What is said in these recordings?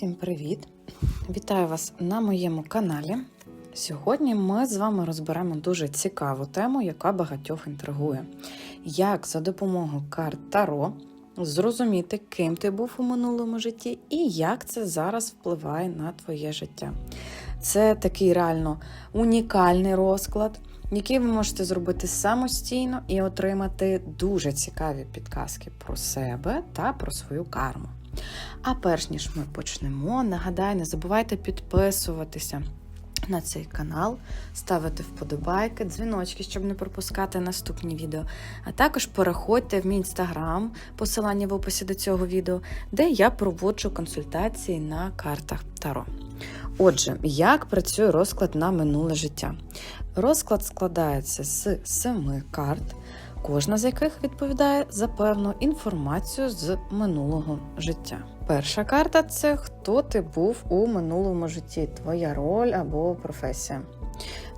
Всім привіт! Вітаю вас на моєму каналі. Сьогодні ми з вами розберемо дуже цікаву тему, яка багатьох інтригує. Як за допомогою карт Таро зрозуміти, ким ти був у минулому житті і як це зараз впливає на твоє життя. Це такий реально унікальний розклад, який ви можете зробити самостійно і отримати дуже цікаві підказки про себе та про свою карму. А перш ніж ми почнемо, нагадаю, не забувайте підписуватися на цей канал, ставити вподобайки, дзвіночки, щоб не пропускати наступні відео. А також переходьте в мій інстаграм, посилання в описі до цього відео, де я проводжу консультації на картах Таро. Отже, як працює розклад на минуле життя? Розклад складається з семи карт, кожна з яких відповідає за певну інформацію з минулого життя. Перша карта це хто ти був у минулому житті, твоя роль або професія.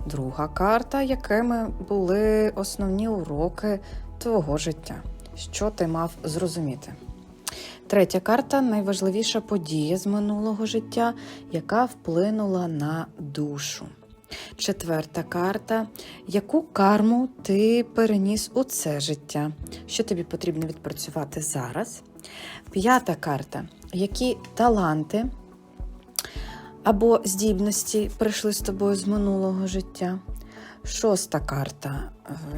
Друга карта, якими були основні уроки твого життя, що ти мав зрозуміти. Третя карта найважливіша подія з минулого життя, яка вплинула на душу. Четверта карта, яку карму ти переніс у це життя, що тобі потрібно відпрацювати зараз. П'ята карта, які таланти або здібності прийшли з тобою з минулого життя. Шоста карта,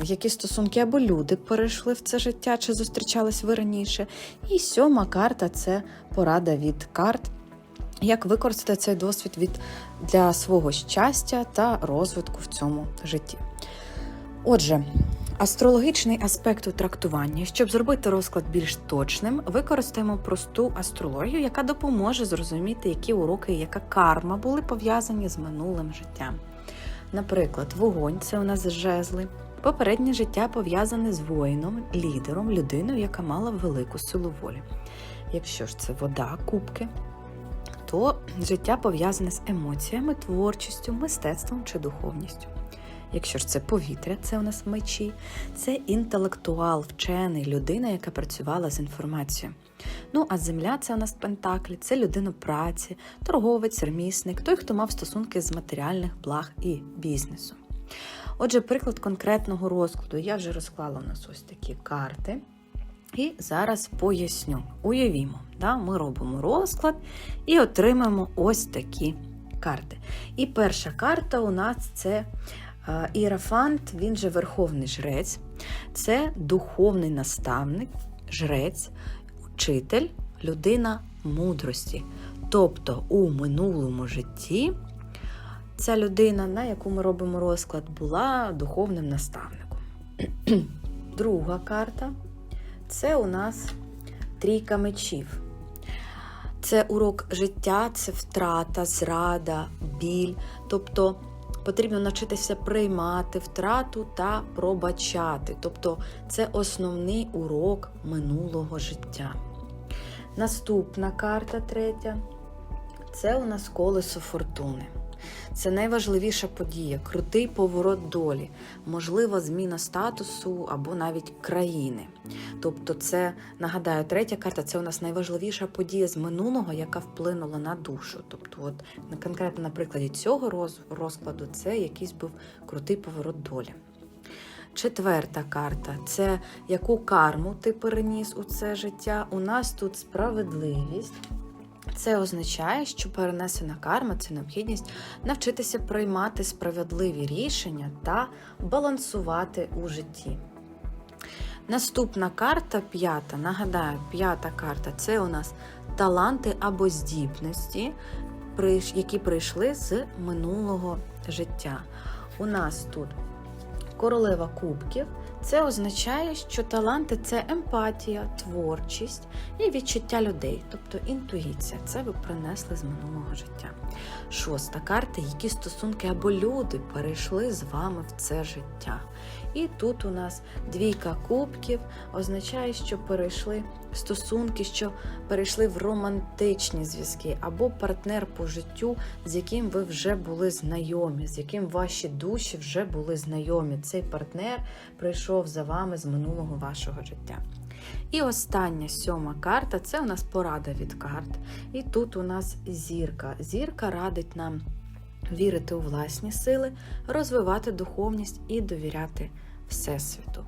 які стосунки або люди перейшли в це життя, чи зустрічались ви раніше. І сьома карта це порада від карт, як використати цей досвід від, для свого щастя та розвитку в цьому житті. Отже, астрологічний аспект у трактуванні, щоб зробити розклад більш точним, використаємо просту астрологію, яка допоможе зрозуміти, які уроки і яка карма були пов'язані з минулим життям. Наприклад, вогонь це у нас жезли. Попереднє життя пов'язане з воїном, лідером, людиною, яка мала велику силу волі. Якщо ж це вода, кубки, то життя пов'язане з емоціями, творчістю, мистецтвом чи духовністю. Якщо ж це повітря, це у нас мечі, це інтелектуал, вчений, людина, яка працювала з інформацією. Ну, а земля це у нас пентаклі, це людина праці, торговець, ремісник, той, хто мав стосунки з матеріальних благ і бізнесу. Отже, приклад конкретного розкладу. Я вже розклала у нас ось такі карти. І зараз поясню. Уявімо, да, ми робимо розклад і отримаємо ось такі карти. І перша карта у нас це Іерафант, він же Верховний Жрець, це духовний наставник, жрець, учитель, людина мудрості. Тобто у минулому житті ця людина, на яку ми робимо розклад, була духовним наставником. Друга карта це у нас трійка мечів. Це урок життя, це втрата, зрада, біль. Тобто потрібно навчитися приймати втрату та пробачати. Тобто це основний урок минулого життя. Наступна карта третя це у нас колесо фортуни. Це найважливіша подія, крутий поворот долі, можлива зміна статусу або навіть країни. Тобто, це нагадаю, третя карта це у нас найважливіша подія з минулого, яка вплинула на душу. Тобто, от конкретно на прикладі цього роз, розкладу це якийсь був крутий поворот долі. Четверта карта це яку карму ти переніс у це життя. У нас тут справедливість. Це означає, що перенесена карма це необхідність навчитися приймати справедливі рішення та балансувати у житті. Наступна карта п'ята. Нагадаю, п'ята карта це у нас таланти або здібності, які прийшли з минулого життя. У нас тут королева кубків. Це означає, що таланти це емпатія, творчість і відчуття людей, тобто інтуїція. Це ви принесли з минулого життя. Шоста карта, які стосунки або люди перейшли з вами в це життя. І тут у нас двійка кубків означає, що перейшли стосунки, що перейшли в романтичні зв'язки, або партнер по життю, з яким ви вже були знайомі, з яким ваші душі вже були знайомі. Цей партнер прийшов за вами з минулого вашого життя. І остання сьома карта це у нас порада від карт. І тут у нас зірка. Зірка радить нам вірити у власні сили, розвивати духовність і довіряти Всесвіту.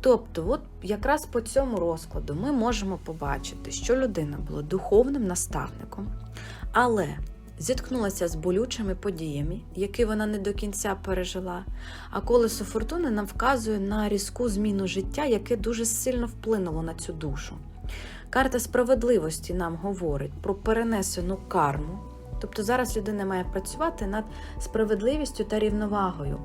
Тобто, от якраз по цьому розкладу ми можемо побачити, що людина була духовним наставником, але зіткнулася з болючими подіями, які вона не до кінця пережила. А колесо фортуни нам вказує на різку зміну життя, яке дуже сильно вплинуло на цю душу. Карта справедливості нам говорить про перенесену карму. Тобто зараз людина має працювати над справедливістю та рівновагою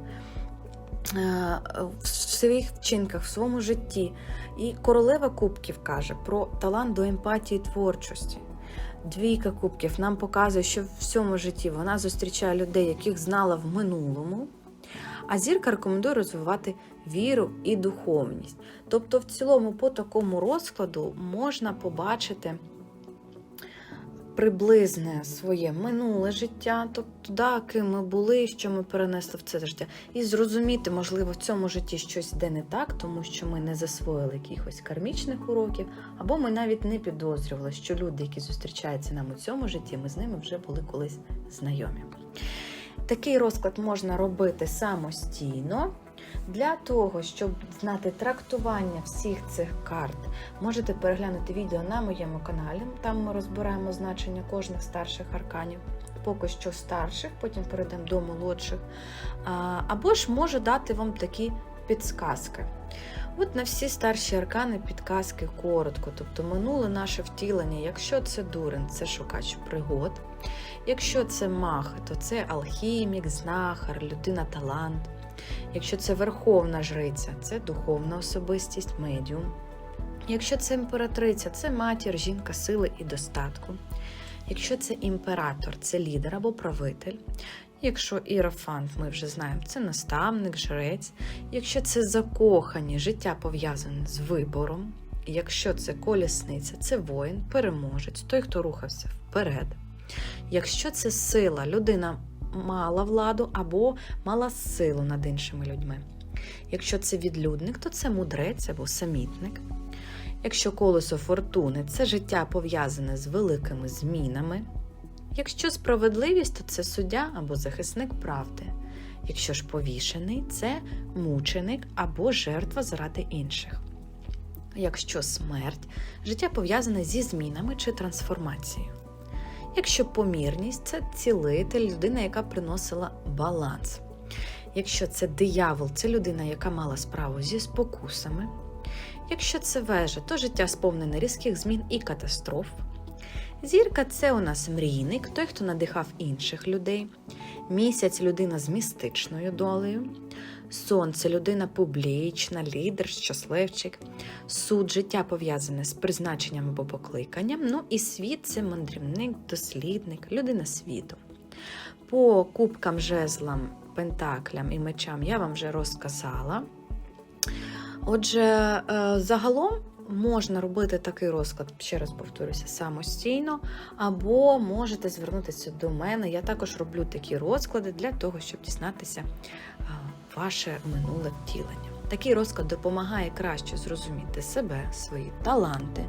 е, в своїх вчинках, в своєму житті. І королева кубків каже про талант до емпатії творчості. Двійка кубків нам показує, що в всьому житті вона зустрічає людей, яких знала в минулому. А зірка рекомендує розвивати віру і духовність. Тобто, в цілому, по такому розкладу можна побачити приблизне своє минуле життя, тобто туди, ким ми були, що ми перенесли в це життя, і зрозуміти, можливо, в цьому житті щось йде не так, тому що ми не засвоїли якихось кармічних уроків, або ми навіть не підозрювали, що люди, які зустрічаються нам у цьому житті, ми з ними вже були колись знайомі. Такий розклад можна робити самостійно. Для того, щоб знати трактування всіх цих карт, можете переглянути відео на моєму каналі. Там ми розбираємо значення кожних старших арканів, поки що старших, потім перейдемо до молодших. Або ж можу дати вам такі підсказки. От на всі старші аркани підказки коротко, тобто минуле наше втілення. Якщо це дурень, це шукач пригод. Якщо це мах, то це алхімік, знахар, людина талант. Якщо це верховна жриця, це духовна особистість, медіум. Якщо це імператриця, це матір, жінка сили і достатку. Якщо це імператор, це лідер або правитель. Якщо іерофант, ми вже знаємо, це наставник, жрець. Якщо це закохані, життя пов'язане з вибором. Якщо це колісниця, це воїн, переможець, той, хто рухався вперед. Якщо це сила, людина мала владу або мала силу над іншими людьми. Якщо це відлюдник, то це мудрець або самітник. Якщо колесо фортуни це життя пов'язане з великими змінами. Якщо справедливість, то це суддя або захисник правди. Якщо ж повішений, це мученик або жертва заради інших. Якщо смерть, життя пов'язане зі змінами чи трансформацією. Якщо помірність це цілитель, людина, яка приносила баланс. Якщо це диявол, це людина, яка мала справу зі спокусами. Якщо це вежа, то життя сповнене різких змін і катастроф. Зірка це у нас мрійник, той, хто надихав інших людей. Місяць людина з містичною долею. Сонце людина публічна, лідер, щасливчик. Суд життя пов'язане з призначенням або покликанням. Ну і світ це мандрівник, дослідник, людина світу. По кубкам, жезлам, пентаклям і мечам я вам вже розказала. Отже, е, загалом можна робити такий розклад, ще раз повторюся, самостійно, або можете звернутися до мене. Я також роблю такі розклади для того, щоб дізнатися е, ваше минуле втілення. Такий розклад допомагає краще зрозуміти себе, свої таланти,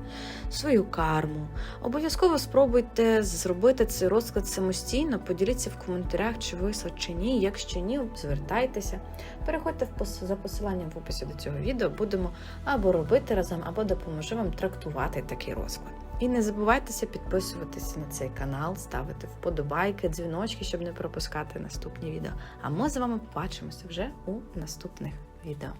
свою карму. Обов'язково спробуйте зробити цей розклад самостійно. Поділіться в коментарях, чи вийшло чи ні. Якщо ні, звертайтеся. Переходьте за посиланням в описі до цього відео. Будемо або робити разом, або допоможу вам трактувати такий розклад. І не забувайтеся підписуватися на цей канал, ставити вподобайки, дзвіночки, щоб не пропускати наступні відео. А ми з вами побачимося вже у наступних відео.